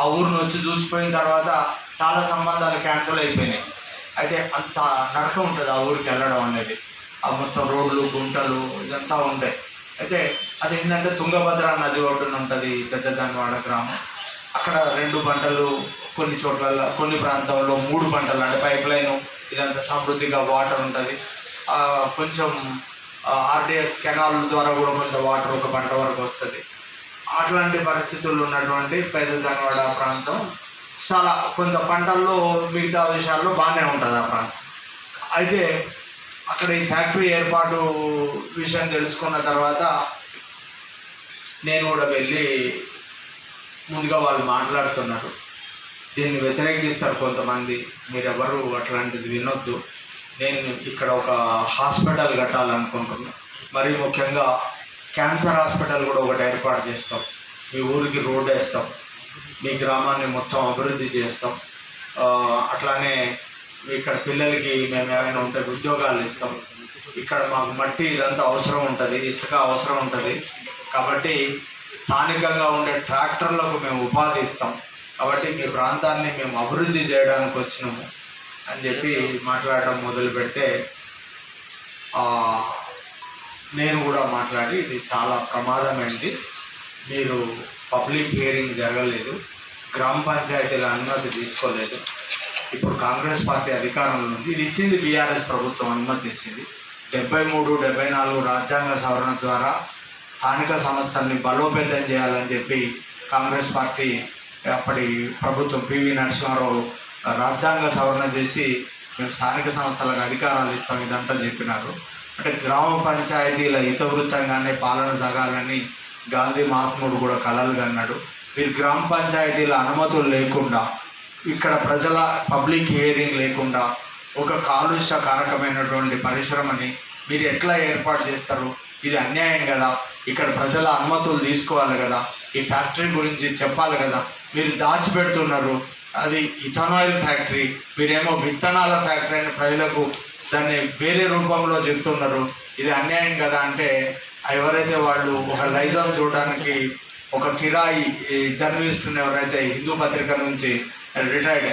ఆ ఊరిని వచ్చి చూసిపోయిన తర్వాత చాలా సంబంధాలు క్యాన్సిల్ అయిపోయినాయి. అయితే అంత నరకం ఉంటుంది ఆ ఊరికి వెళ్ళడం అనేది. ఆ మొత్తం రోడ్లు గుంటలు ఇదంతా ఉంటాయి. అయితే అది ఏంటంటే తుంగభద్ర నది ఒడ్డున ఉంటుంది పెద్దదానివాడ గ్రామం. అక్కడ రెండు పంటలు కొన్ని చోట్ల కొన్ని ప్రాంతాల్లో మూడు పంటలు అంటే పైప్ లైన్ ఇదంతా సమృద్ధిగా వాటర్ ఉంటుంది. కొంచెం ఆర్డిఎస్ కెనాల్ ద్వారా కూడా కొంత వాటర్ ఒక పంట వరకు వస్తుంది. అట్లాంటి పరిస్థితులు ఉన్నటువంటి పెద్దదానివాడ ప్రాంతం చాలా కొంత పంటల్లో మిగతా విషయాల్లో బాగానే ఉంటుంది ఆ ప్రాంతం. అయితే అక్కడ ఈ ఫ్యాక్టరీ ఏర్పాటు విషయం తెలుసుకున్న తర్వాత నేను కూడా వెళ్ళి ముందుగా వాళ్ళు మాట్లాడుతున్నారు. దీన్ని వ్యతిరేకిస్తారు కొంతమంది. మీరెవరు అట్లాంటిది వినొద్దు. నేను ఇక్కడ ఒక హాస్పిటల్ కట్టాలనుకుంటున్నాను మరీ ముఖ్యంగా క్యాన్సర్ హాస్పిటల్ కూడా ఒకటి ఏర్పాటు చేస్తాం. మీ ఊరికి రోడ్ వేస్తాం. మీ గ్రామాన్ని మొత్తం అభివృద్ధి చేస్తాం. అట్లానే ఇక్కడ పిల్లలకి మేము ఏమైనా ఉంటే ఉద్యోగాలు ఇస్తాం. ఇక్కడ మాకు మట్టి ఇదంతా అవసరం ఉంటుంది ఇసుక అవసరం ఉంటుంది. కాబట్టి స్థానికంగా ఉండే ట్రాక్టర్లకు మేము ఉపాధి ఇస్తాం. కాబట్టి మీ ప్రాంతాన్ని మేము అభివృద్ధి చేయడానికి వచ్చినాము అని చెప్పి మాట్లాడడం మొదలు పెడితే నేను కూడా మాట్లాడి ఇది చాలా ప్రమాదమైంది. మీరు పబ్లిక్ హియరింగ్ జరగలేదు. గ్రామ పంచాయతీల అనుమతి తీసుకోలేదు. ఇప్పుడు కాంగ్రెస్ పార్టీ అధికారంలో ఉంది. ఇది ఇచ్చింది బీఆర్ఎస్ ప్రభుత్వం అనుమతి ఇచ్చింది. డెబ్బై మూడు డెబ్బై నాలుగు రాజ్యాంగ సవరణ ద్వారా స్థానిక సంస్థల్ని బలోపేతం చేయాలని చెప్పి కాంగ్రెస్ పార్టీ అప్పటి ప్రభుత్వం పివి నరసింహారావు రాజ్యాంగ సవరణ చేసి మేము స్థానిక సంస్థలకు అధికారాలు ఇస్తాం ఇదంతా చెప్పినారు. అంటే గ్రామ పంచాయతీల హితవృత్తంగానే పాలన జరగాలని గాంధీ మహాత్ముడు కూడా కలలు కన్నాడు. మీరు గ్రామ పంచాయతీల అనుమతులు లేకుండా ఇక్కడ ప్రజల పబ్లిక్ హియరింగ్ లేకుండా ఒక కాలుష్య కారకమైనటువంటి పరిశ్రమని మీరు ఎట్లా ఏర్పాటు చేస్తారు? ఇది అన్యాయం కదా. ఇక్కడ ప్రజల అనుమతులు తీసుకోవాలి కదా. ఈ ఫ్యాక్టరీ గురించి చెప్పాలి కదా. మీరు దాచిపెడుతున్నారు. అది ఇథనాయిల్ ఫ్యాక్టరీ. మీరేమో విత్తనాల ఫ్యాక్టరీ అని ప్రజలకు దాన్ని వేరే రూపంలో చెప్తున్నారు. ఇది అన్యాయం కదా అంటే ఎవరైతే వాళ్ళు ఒక లైజాన్ చూడడానికి ఒక కిరాయి ఈ జర్నలిస్ట్ ఎవరైతే హిందూ పత్రిక నుంచి రిటైర్డ్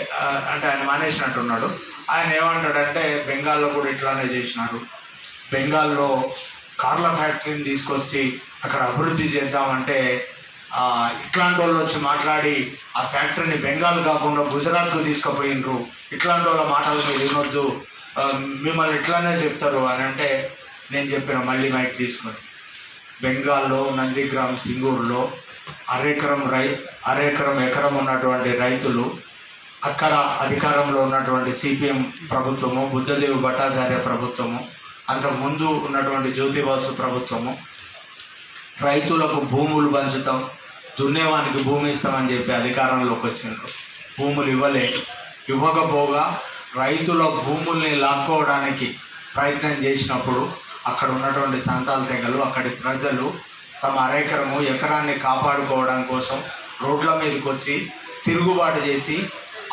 అంటే ఆయన మానేసినట్టున్నాడు. ఆయన ఏమంటాడంటే బెంగాల్లో కూడా ఇట్లానే చేసినారు. బెంగాల్లో కార్ల ఫ్యాక్టరీని తీసుకొచ్చి అక్కడ అభివృద్ధి చేద్దామంటే ఇట్లాంటి వాళ్ళు వచ్చి మాట్లాడి ఆ ఫ్యాక్టరీని బెంగాల్ కాకుండా గుజరాత్కు తీసుకుపోయినరు. ఇట్లాంటి వాళ్ళ మాటలు మీరు వినొద్దు. మిమ్మల్ని ఇట్లానే చెప్తారు అని అంటే నేను చెప్పిన మళ్ళీ మైక్ తీసుకొని. బెంగాల్లో నందిగ్రామ్ సింగూరులో అరెకరం రై అరెకరం ఎకరం ఉన్నటువంటి రైతులు అక్కడ అధికారంలో ఉన్నటువంటి సిపిఎం ప్రభుత్వము బుద్ధదేవి భట్టాచార్య ప్రభుత్వము అంతకు ముందు ఉన్నటువంటి జ్యోతిబాసు ప్రభుత్వము రైతులకు భూములు పంచుతాం దున్నేవానికి భూమి ఇస్తామని చెప్పి అధికారంలోకి వచ్చిండ్రు. భూములు ఇవ్వలే. ఇవ్వకపోగా రైతుల భూముల్ని లాక్కోవడానికి ప్రయత్నం చేసినప్పుడు అక్కడ ఉన్నటువంటి సంతాల తెగలు అక్కడి ప్రజలు తమ అరేకరము ఎకరాన్ని కాపాడుకోవడం కోసం రోడ్ల మీదకి వచ్చి తిరుగుబాటు చేసి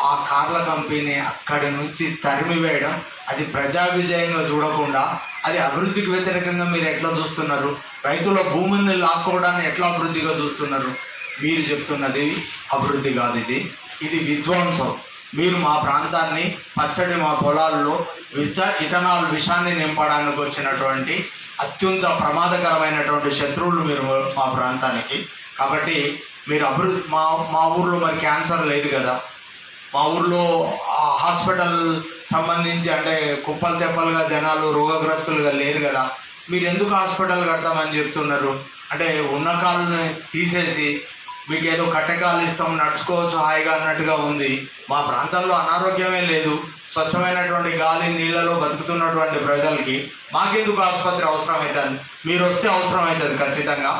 ఆ కార్ల కంపెనీ అక్కడి నుంచి తరిమివేయడం అది ప్రజా విజయంగా చూడకుండా అది అభివృద్ధికి వ్యతిరేకంగా మీరు ఎట్లా చూస్తున్నారు? రైతుల భూముల్ని లాక్కోవడాన్ని ఎట్లా అభివృద్ధిగా చూస్తున్నారు? మీరు చెప్తున్నది అభివృద్ధి కాదు ఇది. ఇది విధ్వంసం. మీరు మా ప్రాంతాన్ని పచ్చడి మా పొలాల్లో విష ఇథనాల్ విషాన్ని నింపడానికి వచ్చినటువంటి అత్యంత ప్రమాదకరమైనటువంటి శత్రువులు మీరు మా ప్రాంతానికి. కాబట్టి మీరు అభివృద్ధి మా మా ఊర్లో మరి క్యాన్సర్ లేదు కదా. మా ఊర్లో హాస్పిటల్ సంబంధించి అంటే కుప్పలు తెప్పలుగా జనాలు రోగగ్రస్తులుగా లేరు కదా. మీరు ఎందుకు హాస్పిటల్ కడతామని చెప్తున్నారు? అంటే ఉన్న కాళ్ళని తీసేసి మీకు ఏదో కట్టెకాలు ఇస్తాం నడుచుకోవచ్చు హాయిగా అన్నట్టుగా ఉంది. మా ప్రాంతంలో అనారోగ్యమే లేదు. స్వచ్ఛమైనటువంటి గాలి నీళ్ళలో బతుకుతున్నటువంటి ప్రజలకి మాకెందుకు ఆసుపత్రి అవసరం అవుతుంది మీరు వస్తే అవసరం అవుతుంది ఖచ్చితంగా.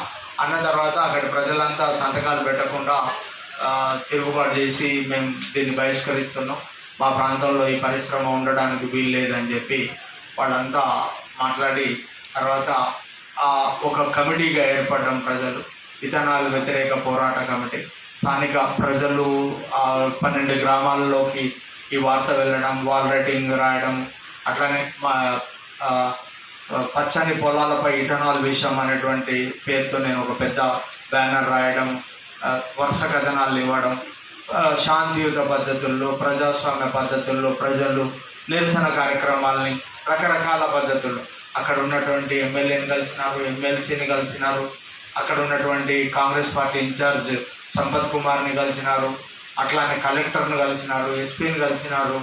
అన్న తర్వాత అక్కడి ప్రజలంతా సంతకాలు పెట్టకుండా తిరుగుబాటు చేసి మేము దీన్ని బహిష్కరిస్తున్నాం. మా ప్రాంతంలో ఈ పరిశ్రమ ఉండడానికి వీలు లేదని చెప్పి వాళ్ళంతా మాట్లాడి తర్వాత ఒక కమిటీగా ఏర్పడడం ప్రజలు. విధానాలు వ్యతిరేక పోరాట కమిటీ. స్థానిక ప్రజలు పన్నెండు గ్రామాల్లోకి ఈ వార్త వెళ్ళడం వాల్ రైటింగ్ రాయడం అట్లానే మా పచ్చని పొలాలపై ఇథనాల్ విషయం అనేటువంటి పేరుతో నేను ఒక పెద్ద బ్యానర్ రాయడం వరుస కథనాలు ఇవ్వడం శాంతియుత పద్ధతుల్లో ప్రజాస్వామ్య పద్ధతుల్లో ప్రజలు నిరసన కార్యక్రమాలని రకరకాల పద్ధతులు అక్కడ ఉన్నటువంటి ఎమ్మెల్యేని కలిసినారు ఎమ్మెల్సీని కలిసినారు అక్కడ ఉన్నటువంటి కాంగ్రెస్ పార్టీ ఇన్ఛార్జ్ సంపత్ కుమార్ని కలిసినారు అట్లానే కలెక్టర్ను కలిసినారు ఎస్పీని కలిసినారు.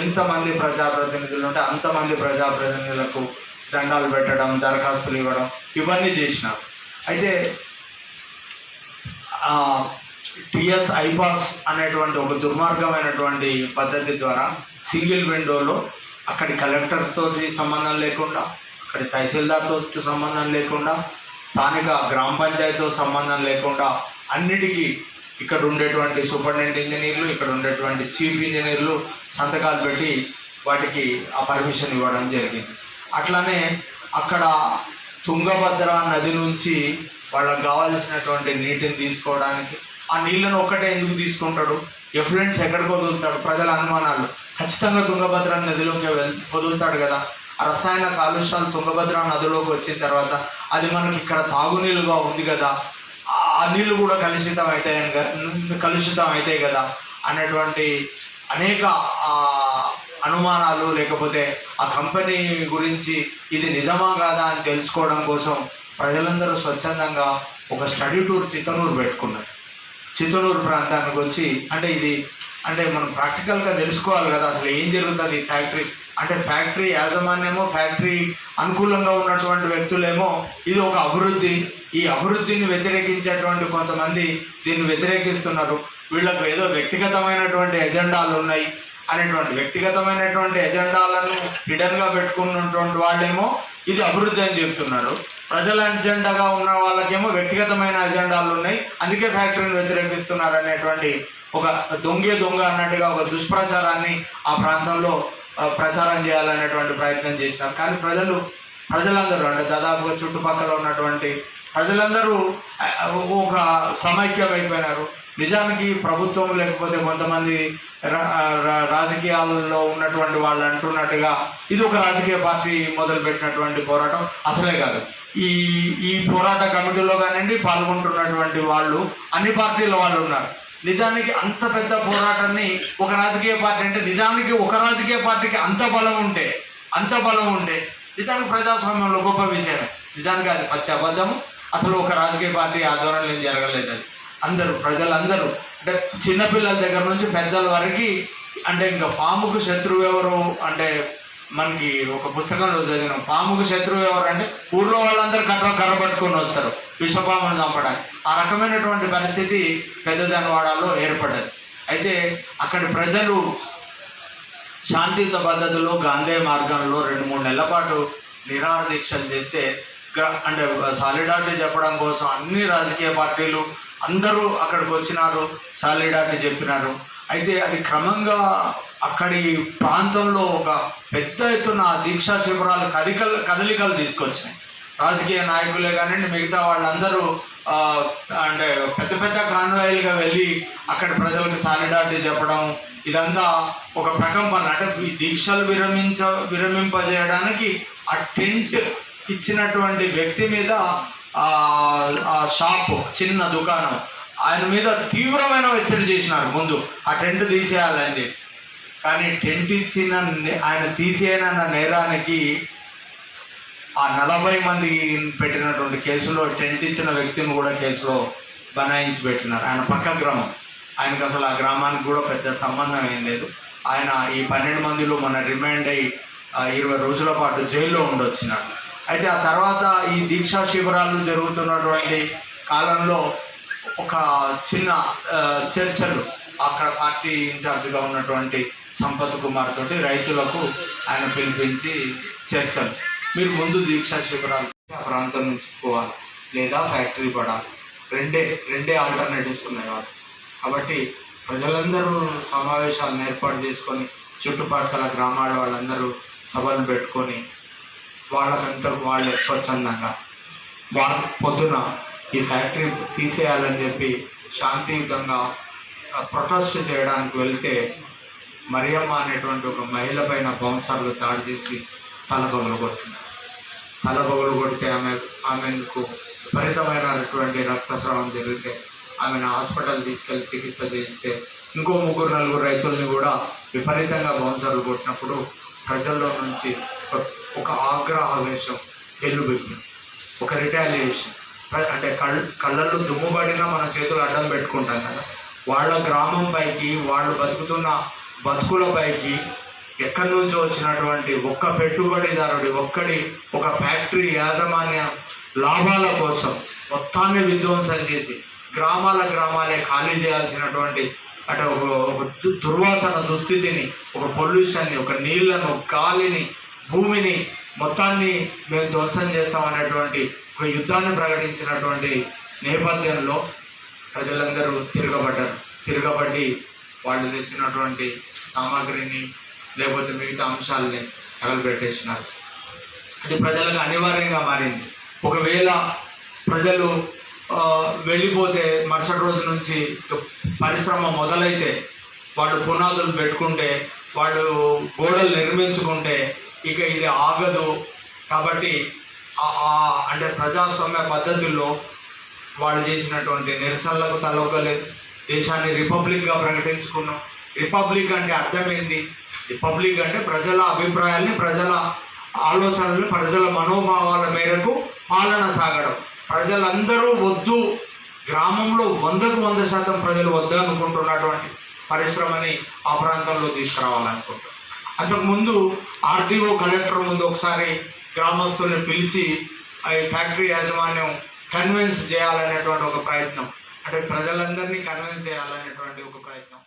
ఎంతమంది ప్రజాప్రతినిధులు ఉంటే అంతమంది ప్రజాప్రతినిధులకు దండాలు పెట్టడం దరఖాస్తులు ఇవ్వడం ఇవన్నీ చేసినారు. అయితే టిఎస్ ఐపాస్ అనేటువంటి ఒక దుర్మార్గమైనటువంటి పద్ధతి ద్వారా సింగిల్ విండోలో అక్కడి కలెక్టర్తో సంబంధం లేకుండా అక్కడి తహసీల్దార్తో సంబంధం లేకుండా స్థానిక గ్రామ పంచాయతీతో సంబంధం లేకుండా అన్నిటికీ ఇక్కడ ఉండేటువంటి సూపరింటెండెంట్ ఇంజనీర్లు ఇక్కడ ఉండేటువంటి చీఫ్ ఇంజనీర్లు సంతకాలు పెట్టి వాటికి ఆ పర్మిషన్ ఇవ్వడం జరిగింది. అట్లానే అక్కడ తుంగభద్ర నది నుంచి వాళ్ళకి కావాల్సినటువంటి నీటిని తీసుకోవడానికి ఆ నీళ్ళను ఒక్కటే ఎందుకు తీసుకుంటాడు? ఎఫ్లుయెంట్స్ ఎక్కడికి వదులుతాడు? ప్రజల అనుమానాలు. ఖచ్చితంగా తుంగభద్ర నదిలోకి వదులుతాడు కదా? రసాయన కాలుష్యాలు తుంగభద్ర నదిలోకి వచ్చిన తర్వాత అది మనకి ఇక్కడ తాగునీళ్ళుగా ఉంది కదా. ఆ- నీళ్ళు కూడా కలుషితం అవుతాయి కలుషితం అవుతాయి కదా అనేటువంటి అనేక అనుమానాలు లేకపోతే ఆ కంపెనీ గురించి ఇది నిజమా కాదా అని తెలుసుకోవడం కోసం ప్రజలందరూ స్వచ్ఛందంగా ఒక స్టడీ టూర్ చిత్తనూరు పెట్టుకున్నారు. చిత్తూరు ప్రాంతానికి వచ్చి అంటే ఇది అంటే మనం ప్రాక్టికల్గా తెలుసుకోవాలి కదా అసలు ఏం జరుగుతుంది ఈ ఫ్యాక్టరీ. అంటే ఫ్యాక్టరీ యాజమాన్యమో ఫ్యాక్టరీ అనుకూలంగా ఉన్నటువంటి వ్యక్తులేమో ఇది ఒక అభివృద్ధి. ఈ అభివృద్ధిని వ్యతిరేకించేటువంటి కొంతమంది దీన్ని వ్యతిరేకిస్తున్నారు. వీళ్ళకు ఏదో వ్యక్తిగతమైనటువంటి ఎజెండాలు ఉన్నాయి. అనేటువంటి వ్యక్తిగతమైనటువంటి ఎజెండాలను హిడన్గా పెట్టుకున్నటువంటి వాళ్ళేమో ఇది అభివృద్ధి అని చెప్తున్నారు. ప్రజల ఎజెండాగా ఉన్న వాళ్ళకేమో వ్యక్తిగతమైన ఎజెండాలు ఉన్నాయి. అందుకే ఫ్యాక్టరీని వ్యతిరేకిస్తున్నారు అనేటువంటి ఒక దొంగే దొంగ అన్నట్టుగా ఒక దుష్ప్రచారాన్ని ఆ ప్రాంతంలో ప్రచారం చేయాలనేటువంటి ప్రయత్నం చేసినారు. కానీ ప్రజలు ప్రజలందరూ అంటే దాదాపుగా చుట్టుపక్కల ఉన్నటువంటి ప్రజలందరూ ఒక సమైక్యం అయిపోయినారు నిజానికి ప్రభుత్వం లేకపోతే కొంతమంది రా- రాజకీయాల్లో ఉన్నటువంటి వాళ్ళు అంటున్నట్టుగా ఇది ఒక రాజకీయ పార్టీ మొదలుపెట్టినటువంటి పోరాటం అసలే కాదు. ఈ ఈ పోరాట కమిటీలో కానివ్వండి పాల్గొంటున్నటువంటి వాళ్ళు అన్ని పార్టీల వాళ్ళు ఉన్నారు. నిజానికి అంత పెద్ద పోరాటాన్ని ఒక రాజకీయ పార్టీ అంటే నిజానికి ఒక రాజకీయ పార్టీకి అంత బలం ఉంటే అంత బలం ఉంటే నిజానికి ప్రజాస్వామ్యంలో గొప్ప విషయం. నిజానికి అది పచ్చి అబద్ధము. అసలు ఒక రాజకీయ పార్టీ ఆధ్వర్యంలో ఏం జరగలేదు అది. అందరూ ప్రజలందరూ అంటే చిన్నపిల్లల దగ్గర నుంచి పెద్దల వరకు అంటే ఇంకా పాముకు శత్రువు ఎవరు? అంటే మనకి ఒక పుస్తకంలో చదివిన. పాముకు శత్రువు ఎవరంటే ఊర్లో వాళ్ళందరూ కర్ర కర్ర పట్టుకొని వస్తారు. విషపామును చంపడానికి. ఆ రకమైనటువంటి పరిస్థితి పెద్దదనవాడలో ఏర్పడ్డది. అయితే అక్కడి ప్రజలు శాంతియుత పద్ధతిలో గాంధీ మార్గంలో రెండు మూడు నెలల పాటు నిరాహార దీక్షలు చేస్తే గ్ర- అంటే సాలిడారిటీ చెప్పడం కోసం అన్ని రాజకీయ పార్టీలు అందరూ అక్కడికి వచ్చినారు సాలిడారిటీ చెప్పినారు. అయితే అది క్రమంగా అక్కడి ప్రాంతంలో ఒక పెద్ద ఎత్తున దీక్షా శిబిరాలు కదికలు కదలికలు తీసుకొచ్చినాయి. రాజకీయ నాయకులే కానివ్వండి మిగతా వాళ్ళందరూ అంటే పెద్ద పెద్ద కాన్వాయిలుగా వెళ్ళి అక్కడ ప్రజలకు సాలిడారిటీ చెప్పడం ఇదంతా ఒక ప్రకంపన. అంటే ఈ దీక్షలు విరమించ విరమింపజేయడానికి ఆ టెంట్ ఇచ్చినటువంటి వ్యక్తి మీద ఆ షాప్ చిన్న దుకాణం ఆయన మీద తీవ్రమైన ఒత్తిడి చేసినారు ముందు. ఆ టెంట్ తీసేయాలని కానీ టెంట్ ఇచ్చిన ఆయన తీసేయన నేరానికి ఆ నలభై మంది పెట్టినటువంటి కేసులో టెంట్ ఇచ్చిన వ్యక్తిని కూడా కేసులో బనాయించి పెట్టినారు. ఆయన పక్క గ్రామం. ఆయనకు అసలు ఆ గ్రామానికి కూడా పెద్ద సంబంధం ఏం లేదు. ఆయన ఈ పన్నెండు మందిలో మన రిమాండ్ అయ్యి ఇరవై రోజుల పాటు జైల్లో ఉండొచ్చినాడు. అయితే ఆ తర్వాత ఈ దీక్షా శిబిరాలు జరుగుతున్నటువంటి కాలంలో ఒక చిన్న చర్చలు అక్కడ పార్టీ ఇన్ఛార్జ్గా ఉన్నటువంటి సంపత్ కుమార్ తోటి రైతులకు ఆయన పిలిపించి చర్చలు. మీరు ముందు దీక్షా శిబిరాలు ఆ ప్రాంతం నుంచి పోవాలి. లేదా ఫ్యాక్టరీ పడాలి. రెండే రెండే ఆల్టర్నేటివ్స్ ఉన్నాయి వాళ్ళు కాబట్టి ప్రజలందరూ సమావేశాలను ఏర్పాటు చేసుకొని చుట్టుపక్కల గ్రామాల వాళ్ళందరూ సభలు పెట్టుకొని వాళ్ళకంతా వాళ్ళే స్వచ్ఛందంగా వాళ్ళ పొద్దున ఈ ఫ్యాక్టరీ తీసేయాలని చెప్పి శాంతియుతంగా ప్రొటెస్ట్ చేయడానికి వెళ్తే మరియమ్మ అనేటువంటి ఒక మహిళ పైన బౌన్సర్లు దాడి చేసి తల పగలు కొట్టినారు తల పగలు కొడితే ఆమె ఆమెకు విపరీతమైనటువంటి రక్తస్రావం జరిగితే ఆమెను హాస్పిటల్ తీసుకెళ్ళి చికిత్స చేస్తే ఇంకో ముగ్గురు నలుగురు రైతుల్ని కూడా విపరీతంగా బౌన్సర్లు కొట్టినప్పుడు ప్రజల్లో నుంచి ఒక- ఒక ఆగ్రహవేశం వెల్లుబెట్టింది ఒక రిటాలియేషన్. అంటే కళ్ కళ్ళల్లో దుమ్ము పడినా మన చేతులు అడ్డం పెట్టుకుంటాం కదా. వాళ్ళ గ్రామం పైకి వాళ్ళు బతుకుతున్న బతుకుల పైకి ఎక్కడి నుంచో వచ్చినటువంటి ఒక్క పెట్టుబడిదారుడి ఒక్కడి ఒక ఫ్యాక్టరీ యాజమాన్య లాభాల కోసం మొత్తాన్ని విధ్వంసం చేసి గ్రామాల గ్రామాలే ఖాళీ చేయాల్సినటువంటి అంటే ఒక ఒక దుర్వాసన దుస్థితిని ఒక పొల్యూషన్ని ఒక నీళ్ళను గాలిని భూమిని మొత్తాన్ని మేము ధ్వంసం చేస్తామనేటువంటి ఒక యుద్ధాన్ని ప్రకటించినటువంటి నేపథ్యంలో ప్రజలందరూ తిరగబడ్డారు. తిరగబడి వాళ్ళు తెచ్చినటువంటి సామాగ్రిని లేకపోతే మిగతా అంశాలని తగలబెట్టేసినారు. అది ప్రజలకు అనివార్యంగా మారింది. ఒకవేళ ప్రజలు వెళ్ళిపోతే మరుసటి రోజు నుంచి పరిశ్రమ మొదలైతే వాళ్ళు పునాదులు పెట్టుకుంటే వాళ్ళు గోడలు నిర్మించుకుంటే ఇక ఇది ఆగదు. కాబట్టి అంటే ప్రజాస్వామ్య పద్ధతుల్లో వాళ్ళు చేసినటువంటి నిరసనలకు తలొగ్గలేదు. దేశాన్ని రిపబ్లిక్గా ప్రకటించుకున్నాం. రిపబ్లిక్ అంటే అర్థం రిపబ్లిక్ అంటే ప్రజల అభిప్రాయాల్ని ప్రజల ఆలోచనలు ప్రజల మనోభావాల మేరకు పాలన సాగడం. ప్రజలందరూ వద్దు. గ్రామంలో వందకు వంద శాతం ప్రజలు వద్దు అనుకుంటున్నటువంటి పరిశ్రమని ఆ ప్రాంతంలో తీసుకురావాలనుకుంటున్నాను అంతకుముందు ఆర్టీఓ కలెక్టర్ ముందు ఒకసారి గ్రామస్తుల్ని పిలిచి ఆ ఈ ఫ్యాక్టరీ యాజమాన్యం కన్విన్స్ చేయాలనేటువంటి ఒక ప్రయత్నం. అంటే ప్రజలందరినీ కన్విన్స్ చేయాలనేటువంటి ఒక ప్రయత్నం.